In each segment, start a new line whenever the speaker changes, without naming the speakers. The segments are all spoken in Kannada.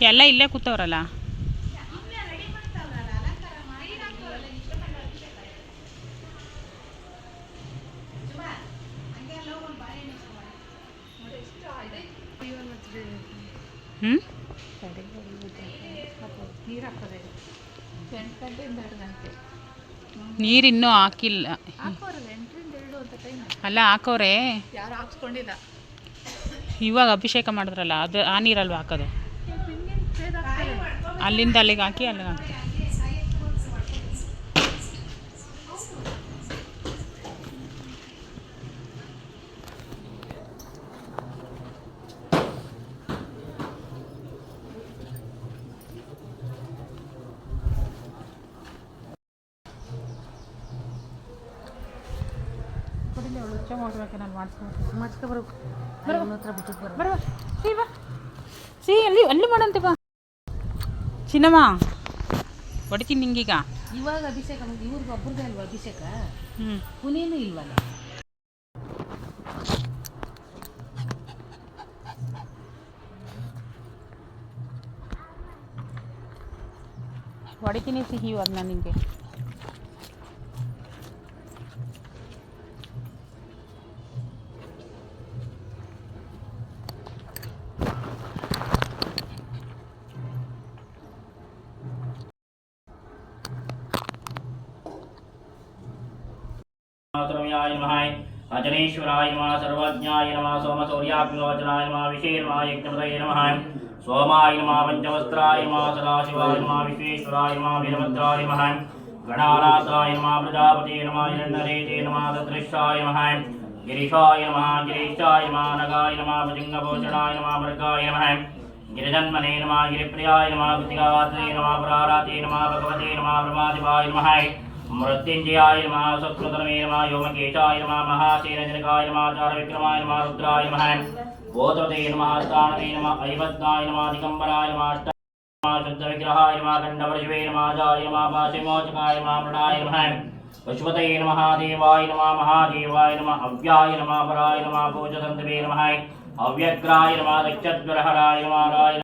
ಎಲ್ಲ ಇಲ್ಲೇ ಕೂತವ್ರಲ್ಲ? ಹ್ಞೂ
ನೀರು ಹಾಕೋದೆ ಎಂಟು ಗಂಟೆಯಿಂದ ಎರಡು ಗಂಟೆ
ನೀರು ಇನ್ನೂ ಹಾಕಿಲ್ಲ. ಅಲ್ಲ ಹಾಕೋರೆ. ಇವಾಗ ಅಭಿಷೇಕ ಮಾಡಿದ್ರಲ್ಲ ಅದು ಆ ನೀರಲ್ವ ಹಾಕೋದು. ಅಲ್ಲಿಂದ ಅಲ್ಲಿಗೆ ಹಾಕಿ ಅಲ್ಲಿಗೆ ಹಾಕಿ ನಾನು ಮಾಡಿಸ್ಬೇಕು
ಬರೋಕು ಹತ್ರ ಬಿಟ್ಟು ಬರೋ.
ಸಿ ಬಾ ಸಿ ಅಲ್ಲಿ ಅಲ್ಲಿ ಮಾಡಂತೆ ಬಾ ಚಿನ್ನಮ್ಮ ಹೊಡಿತೀನಿ ನಿಂಗೀಗ.
ಇವಾಗ ಅಭಿಷೇಕ ಇವ್ರಿಗೆ ಒಬ್ರದೇ ಅಲ್ವಾ ಅಭಿಷೇಕ?
ಹ್ಞೂ
ಪುನೀನು ಇಲ್ವಲ್ಲ?
ಹೊಡಿತೀನಿ ಸಿಹಿ ಇವಾಗ ನಾನು
अजनेश्वराय नमः सर्वज्ञाय नमः सोमसौर्याग्निलोचनाय नमः विशेषमाय यज्ञपतये नमः। सोमाय नमः पञ्चवस्त्राय नमः, सदाशिवाय नमः, विश्वेश्वराय नमः, वीरभद्राय नमः। गणानाथाय नमः प्रजापते नमः हिरण्यरेते नमः ददृशाय नमः। गिरीशाय नमः गिरीशाय नमः, नगाय नमः भुजङ्गभूषणाय नमः, मृगाय नमः। गिरिजन्मने नमः, गिरिप्रियाय नमः कृतिकावात्रे नमः पुराराते नमः, भगवते नमः, ब्रह्मादिवाय नमः। మృత్యుంజయాయ నమ శత్రుధనమే నమ యోమకేశాయ నమ మహాశీరజనకాయ నమాచార విక్రమాయ నమ రుద్రాయ నమ గోత్రతే నమ స్థానమే నమ ఐవద్నాయ నమ దిగంబరాయ నమ శుద్ధ విగ్రహాయ నమ ఖండవర్షవే నమాచాయ నమ పాశమోచకాయ నమ ప్రణాయ నమ పశుపతే నమ దేవాయ నమ మహాదేవాయ నమ అవ్యాయ నమ పరాయ నమ పూజసంతవే నమ అవ్యగ్రాయ నమ దక్షద్వరహరాయ నమ
రాయ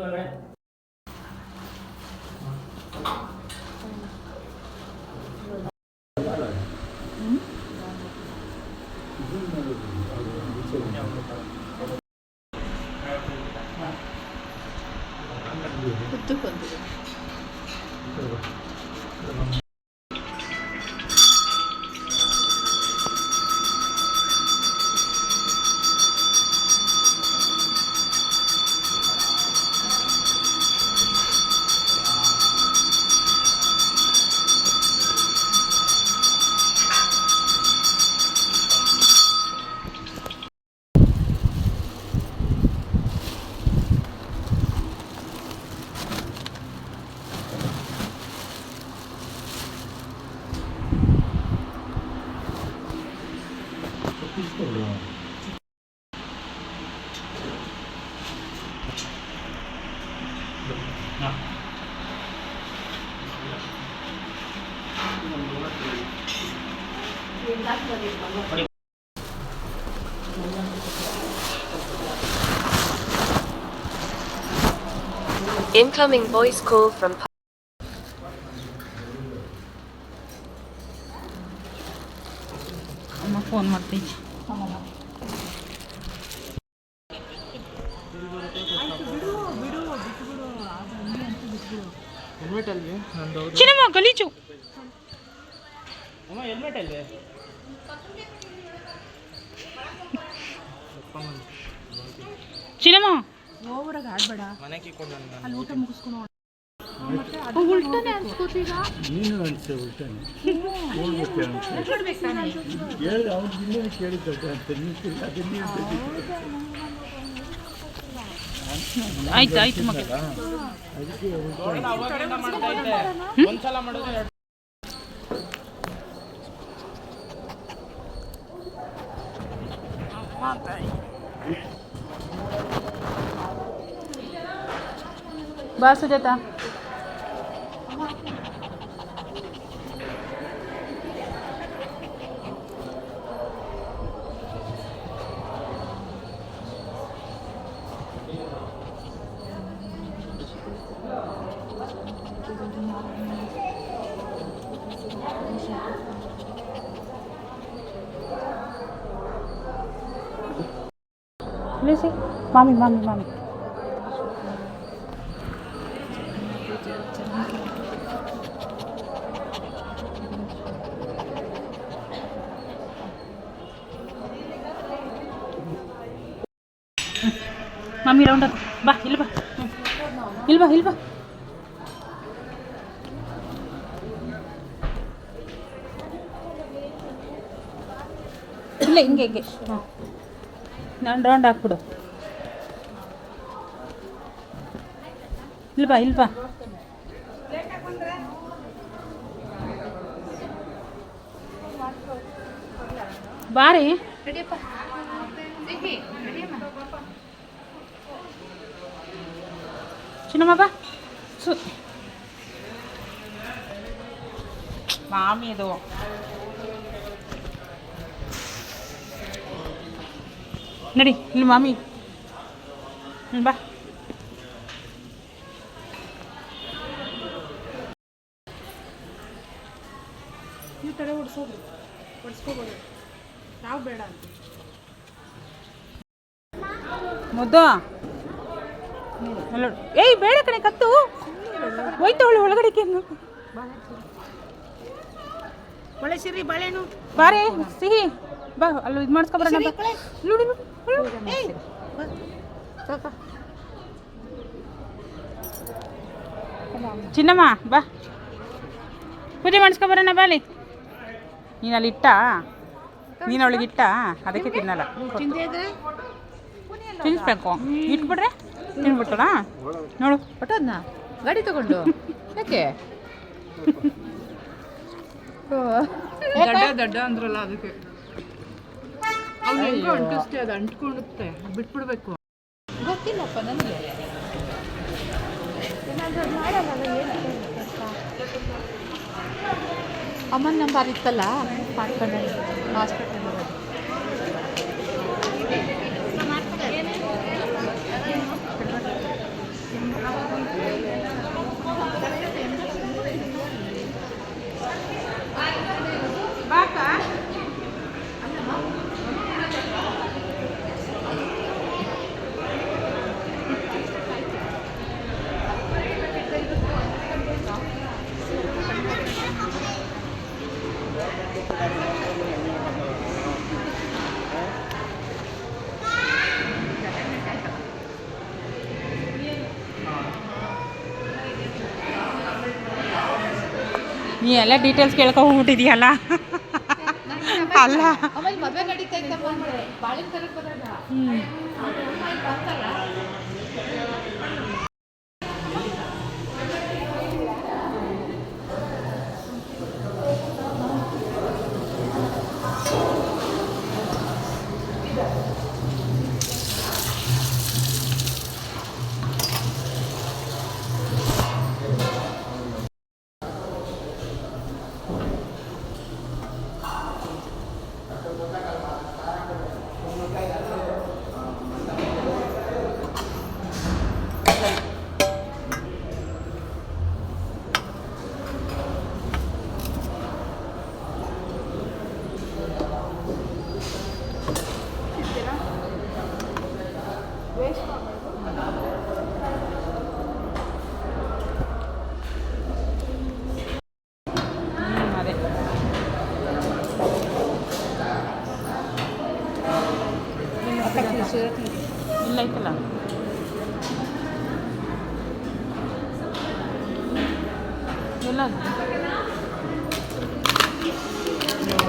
வரேன்
Incoming voice call from
ಅಮ್ಮ ಫೋನ್ ಮಾಡ್ತೀನಿ ಚಿನ್ನಮ್ಮ ಗಲೀಜು
ಹೆಲ್ಮೆಟ್
ಓವರಾಗಿ ಆಡ್ಬೇಡ.
ಮನೆಗೆ
ಅಲ್ಲಿ ಊಟ ಮುಗಿಸ್ಕೊಂಡು ಉಲ್ಟನೆ ಅನ್ಸ್ಕೋತೀಗ
ನೀನು ಅನಿಸ್ತೆ ಉಲ್ಟಾನೆ. ಹೋಗ್ಬೇಕು ಅನ್ಸುತ್ತೆ ಹೇಳಿದ ಅವ್ನು ಇನ್ನೇನು ಕೇಳಿದ್ದ ಅಂತ ನೀವು ಅದನ್ನೇ
ಆಯ್ತು ಆಯ್ತು ಮಗ.
ಅದಕ್ಕೆ
ಒಂದ್ಸಲ ಮಾಡಿದ್ರೆ
ಬಾ Sujatha Lucy, mami, mami, mami. Mummy round ಬಾ ಇಲ್ಲಿ ಬಾ. ಇಲ್ಲಿ ಬಾ ಇಲ್ಲಿ ಬಾ ಇಲ್ಲ ಹಿಂಗೆ ಹಿಂಗೆ ಹಾಂ ನಾನು ರೌಂಡ್ ಹಾಕ್ಬಿಡು. ಇಲ್ವಾ ಇಲ್ವಾ? ಬಾರಿ. ಚಿನ್ನಮ್ಮ ಸು. ಮಾಮಿ ಇದು ನಡಿ ನಿಮ್ಮ ಮಾಮಿ. ಹ್ಞೂ ಬಾ.
ನೀವು ತಡೆ ಹೊಡ್ಸೋದು ಹೊಡ್ಸ್ಕೋಬೋದು ನಾವು ಬೇಡ ಅಂತ.
ಮುದ್ದು. ಏಯ್ ಬೇಡ ಕಣೆ ಕತ್ತು. ಹೋಯ್ತವಳು ಒಳಗಡೆಗೆ
ಒಳ್ಳೆ ಸಿರಿ ಬಾಳೆಹಣ್ಣು.
ಬಾರೆ ಸಿಹಿ. ಬಾ ಅಲ್ಲೂ ಇದು ಮಾಡಿಸ್ಕೊಬರೋಣ ನೋಡಿ ನೋಡು, ನೋಡು, ನೋಡು. ಚಿನ್ನಮ್ಮ ಬಾ ಪೂಜೆ ಮಾಡಿಸ್ಕೊಬರೋಣ ಬಾಲಿ ನೀನು ಅಲ್ಲಿ ಇಟ್ಟ ನೀನು ಅವಳಿಗೆ ಇಟ್ಟ ಅದಕ್ಕೆ ತಿನ್ನಲ್ಲ
ಚಿಂತೆ ಇದ್ರೆ
ತಿನ್ನಿಸ್ಬೇಕು ಇಟ್ಬಿಟ್ರೆ ತಿನ್ಬಿಟ್ಟಣ ನೋಡು
ಹೊಟ್ಟೋದ್ನ ಗಾಡಿ ತಗೊಂಡು ಯಾಕೆ
ದಡ್ಡ ದಡ್ಡ ಅಂದ್ರಲ್ಲ ಅದಕ್ಕೆ ಅವ್ನು ಹೆಂಗೋ ಅಂಟಿಸ್ತೇ ಅದು ಅಂಟ್ಕೊಳ್ಳುತ್ತೆ ಬಿಟ್ಬಿಡ್ಬೇಕು.
ಗೊತ್ತಿಲ್ಲಪ್ಪ ನನಗೆ ಅಮ್ಮನ ನಂಬರ್ ಇತ್ತಲ್ಲ? ಮಾಡ್ಕೊಂಡೆ ಹಾಸ್ಪಿಟಲ್
ನೀ ಎಲ್ಲ ಡೀಟೇಲ್ಸ್ ಕೇಳ್ಕೊ ಹೋಗ್ಬಿಟ್ಟಿದ್ಯಲ್ಲ? ಅಲ್ಲ.
ಆಮೇಲೆ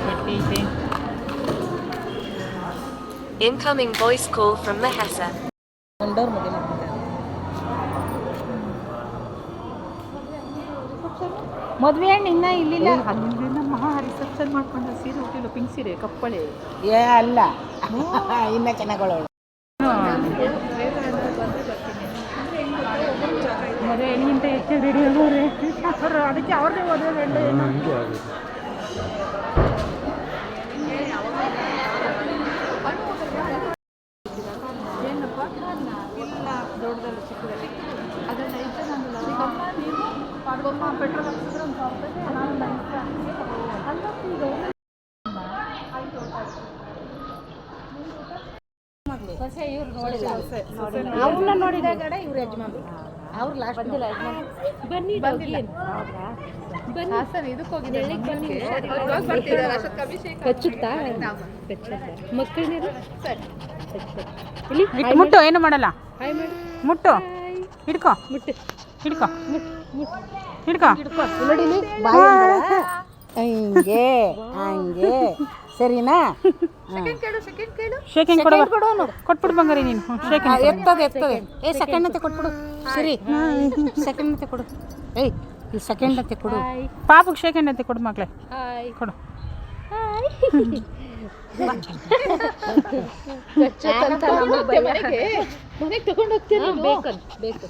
ಬಟ್ಟೆ ಐತೆ
Incoming voice call from Mahesa.
ಗಂಡವ್ರ ಮದುವೆ
ಮದುವೆ ಹಣ್ಣು ಇನ್ನ ಇಲ್ಲಿಲ್ಲ. ಮಹಾ ರಿಸೆಪ್ಷನ್ ಮಾಡ್ಕೊಂಡು ಸೀರೆ ಉಟ್ಟಿಲ್ಲ ಪಿಂಕ್ ಸೀರೆ ಕಪ್ಪಳೆ.
ಏ ಅಲ್ಲ. ಇನ್ನ ಮದುವೆ ಹೆಣ್ಣಿಗಿಂತ ಹೆಚ್ಚು ರೆಡಿ ಆಗೋರೆ ಅವರು ಅದಕ್ಕೆ ಅವ್ರದ್ದೇ ಓದೋ ಗಂಡ ಏನು
ಹಂಗೆ ಆಗುತ್ತೆ
ದೊಡ್ಡದಲ್ಲ ಚಿಕ್ಕದಲ್ಲಿ. ಅದನ್ನ ಐತೆ ನಾನು ಈಗಮ್ಮ ನೀವು ಮಾಡ್ಕೊಮ್ಮ ಪೆಟ್ರೋಲ್ ಹಾಕ್ಸಿದ್ರೆ ಒಂದು ಸಾವಿರ ರೂಪಾಯಿ ನಾನು ಲಂಚ ಅಲ್ಲಪ್ಪ ಈಗ ಸೊಸೆ ಇವ್ರು ನೋಡಿಲ್ಲ. ಅವ್ರನ್ನ ನೋಡಿದ ಕಡೆ ಇವ್ರ ಯಜಮಾನ್ರು. ಅವ್ರು ಲಾಸ್ಟ್ ಬಂದಿಲ್ಲ ಬನ್ನಿ ಬಂದಿಲ್ಲ. ಹಾಸನ ಇದಕ್ಕೆ ಕಚ್ಚುತ್ತಾ? ಮಕ್ಕಳನ್ನೆಲ್ಲ
ಮುಟ್ಟು ಏನು ಮಾಡಲ್ಲ? ಮುಟ್ಟು. ಹಿಡ್ಕೊ. ಹಿಡ್ಕೋ. ಹಿಡ್ಕೊ.
ಹಿಡ್ಕೋ. ಹಿಂಗೆ ಹಂಗೆ. ಸರಿನಾ?
ಶೇಕಿಂಗ್ ಕೊಡು ಕೊಟ್ಬಿಡು ಬಂಗಾರಿ ನೀನು. ಶೇಕಿಂಗ್
ಎತ್ತದ ಎರ್ತದೆ ಏ ಸೆಕೆಂಡ್ ಅಂತ ಕೊಟ್ಬಿಡು. ಸರಿ. ಸೆಕೆಂಡ್ ಅಂತ ಕೊಡು. ಏಯ್ ಈ ಸೆಕೆಂಡ್ ಅಂತ ಕೊಡು.
ಪಾಪಕ್ಕೆ ಶೇಕಿಂಗ್ ಅಂತ ಕೊಡು ಮಗಳೇ. ಕೊಡು.
ಮನೆಗೆ ತಗೊಂಡು ಹೋಗ್ತೀನಿ ಬೇಕು ಬೇಕು